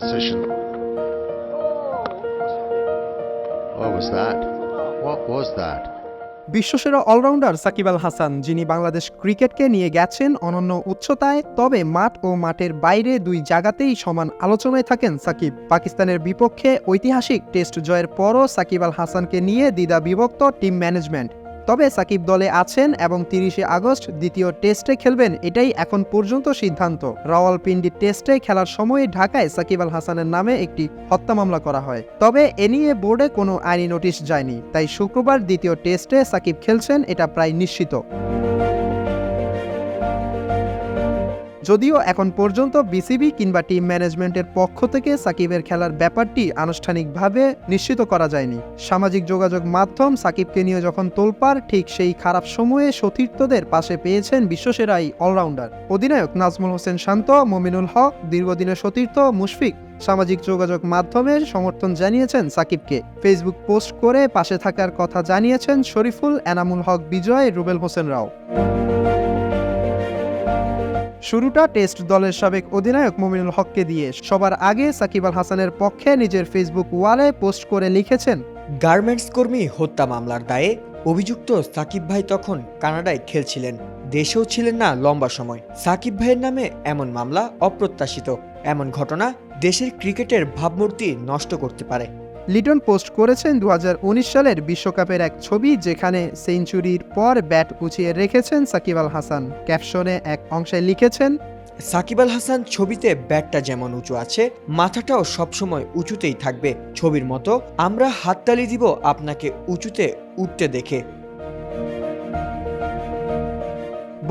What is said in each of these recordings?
decision. What was that? What was that? বিশ্বসেরা allrounder Shakib Al Hasan, যিনি বাংলাদেশ ক্রিকেটকে নিয়ে গেছেন অনন্য উচ্চতায়, তবে মাঠ ও মাঠের বাইরে দুই জায়গাতেই সমান আলোচনায় থাকেন সাকিব পাকিস্তানের বিপক্ষে ঐতিহাসিক টেস্ট জয়ের পরও সাকিব আল হাসানকে নিয়ে দ্বিধা বিভক্ত টিম ম্যানেজমেন্ট তবে সাকিব দলে আছেন এবং তিরিশে আগস্ট দ্বিতীয় টেস্টে খেলবেন এটাই এখন পর্যন্ত সিদ্ধান্ত। রাওয়ালপিন্ডি টেস্টে খেলার সময় ঢাকায় সাকিব আল হাসানের নামে একটি হত্যা মামলা করা হয়। তবে এ নিয়ে বোর্ডে কোনো আইনি নোটিশ যায়নি, তাই শুক্রবার দ্বিতীয় টেস্টে সাকিব খেলছেন এটা প্রায় নিশ্চিত। যদিও এখন পর্যন্ত বিসিবি কিংবা টিম ম্যানেজমেন্টের পক্ষ থেকে সাকিবের খেলার ব্যাপারটি আনুষ্ঠানিকভাবে নিশ্চিত করা যায়নি। সামাজিক যোগাযোগ মাধ্যম সাকিবকে নিয়ে যখন তোলপাড়, ঠিক সেই খারাপ সময়ে সতীর্থদের পাশে পেয়েছেন বিশ্বসেরা এই অলরাউন্ডার। অধিনায়ক নাজমুল হোসেন শান্ত, মমিনুল হক, দীর্ঘদিনের সতীর্থ মুশফিক সামাজিক যোগাযোগ মাধ্যমে সমর্থন জানিয়েছেন সাকিবকে। ফেসবুক পোস্ট করে পাশে থাকার কথা জানিয়েছেন শরীফুল, এনামুল হক, বিজয়, রুবেল হোসেন রাও। শুরুটা টেস্ট দলের সাবেক অধিনায়ক মমিনুল হককে দিয়ে। সবার আগে সাকিব আল হাসানের পক্ষে নিজের ফেসবুক ওয়ালে পোস্ট করে লিখেছেন, গার্মেন্টস কর্মী হত্যা মামলার দায়ে অভিযুক্ত সাকিব ভাই তখন কানাডায় খেলছিলেন, দেশেও ছিলেন না লম্বা সময়। সাকিব ভাইয়ের নামে এমন মামলা অপ্রত্যাশিত। এমন ঘটনা দেশের ক্রিকেটের ভাবমূর্তি নষ্ট করতে পারে। লিটন পোস্ট করেছেন দু হাজার উনিশ সালের বিশ্বকাপের এক ছবি যেখানে সেঞ্চুরির পর ব্যাট উঁচিয়ে রেখেছেন সাকিব আল হাসান। ক্যাপশনে এক অংশে লিখেছেন, সাকিব আল হাসান ছবিতে ব্যাটটা যেমন উঁচু আছে, মাথাটাও সবসময় উঁচুতেই থাকবে। ছবির মতো, আমরা হাততালি দিব আপনাকে উঁচুতে উঠতে দেখে।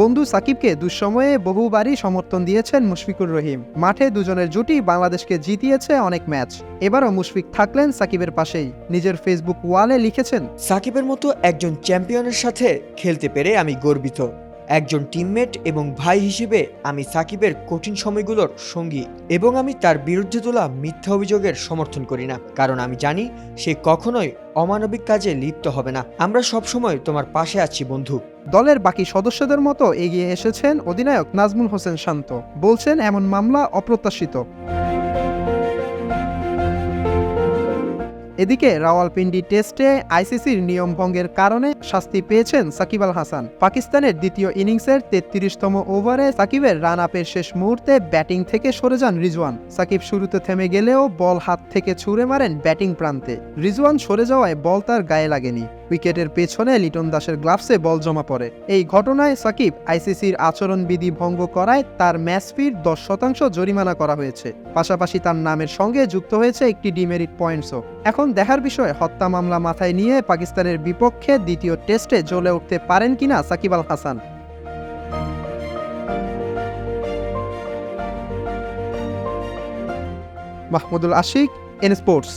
বন্ধু সাকিবকে দুঃসময়ে বহুবারই সমর্থন দিয়েছেন মুশফিকুর রহিম। মাঠে দুজনের জুটি বাংলাদেশকে জিতিয়েছে অনেক ম্যাচ। এবারও মুশফিক থাকলেন সাকিবের পাশেই। নিজের ফেসবুক ওয়ালে লিখেছেন, সাকিবের মতো একজন চ্যাম্পিয়নের সাথে খেলতে পেরে আমি গর্বিত। একজন টিমমেট এবং ভাই হিসেবে আমি সাকিবের কঠিন সময়গুলোর সঙ্গী এবং আমি তার বিরুদ্ধে তোলা মিথ্যা অভিযোগের সমর্থন করি না। কারণ আমি জানি সে কখনোই অমানবিক কাজে লিপ্ত হবে না। আমরা সবসময় তোমার পাশে আছি, বন্ধু। দলের বাকি সদস্যদের মতো এগিয়ে এসেছেন অধিনায়ক নাজমুল হোসেন শান্ত। বলছেন, এমন মামলা অপ্রত্যাশিত। এদিকে রাওয়ালপিন্ডি টেস্টে আইসিসির নিয়ম ভঙ্গের কারণে শাস্তি পেয়েছেন সাকিব আল হাসান। পাকিস্তানের দ্বিতীয় ইনিংসের তেত্রিশতম ওভারে সাকিবের রান আপের শেষ মুহূর্তে ব্যাটিং থেকে সরে যান রিজওয়ান। সাকিব শুরুতে থেমে গেলেও বল হাত থেকে ছুঁড়ে মারেন ব্যাটিং প্রান্তে। রিজওয়ান সরে যাওয়ায় বল তার গায়ে লাগেনি। উইকেটের পেছনে লিটন দাসের গ্লাভসে বল জমা পড়ে। এই ঘটনায় সাকিব আইসিসির আচরণবিধি ভঙ্গ করায় তার ম্যাচ ফির দশ শতাংশ জরিমানা করা হয়েছে। পাশাপাশি তার নামের সঙ্গে যুক্ত হয়েছে একটি ডিমেরিট পয়েন্টসও। এখন দেখার বিষয়, হত্যা মামলা মাথায় নিয়ে পাকিস্তানের বিপক্ষে দ্বিতীয় টেস্টে জ্বলে উঠতে পারেন কিনা Shakib Al Hasan. Mahmudul Ashiq, N sports.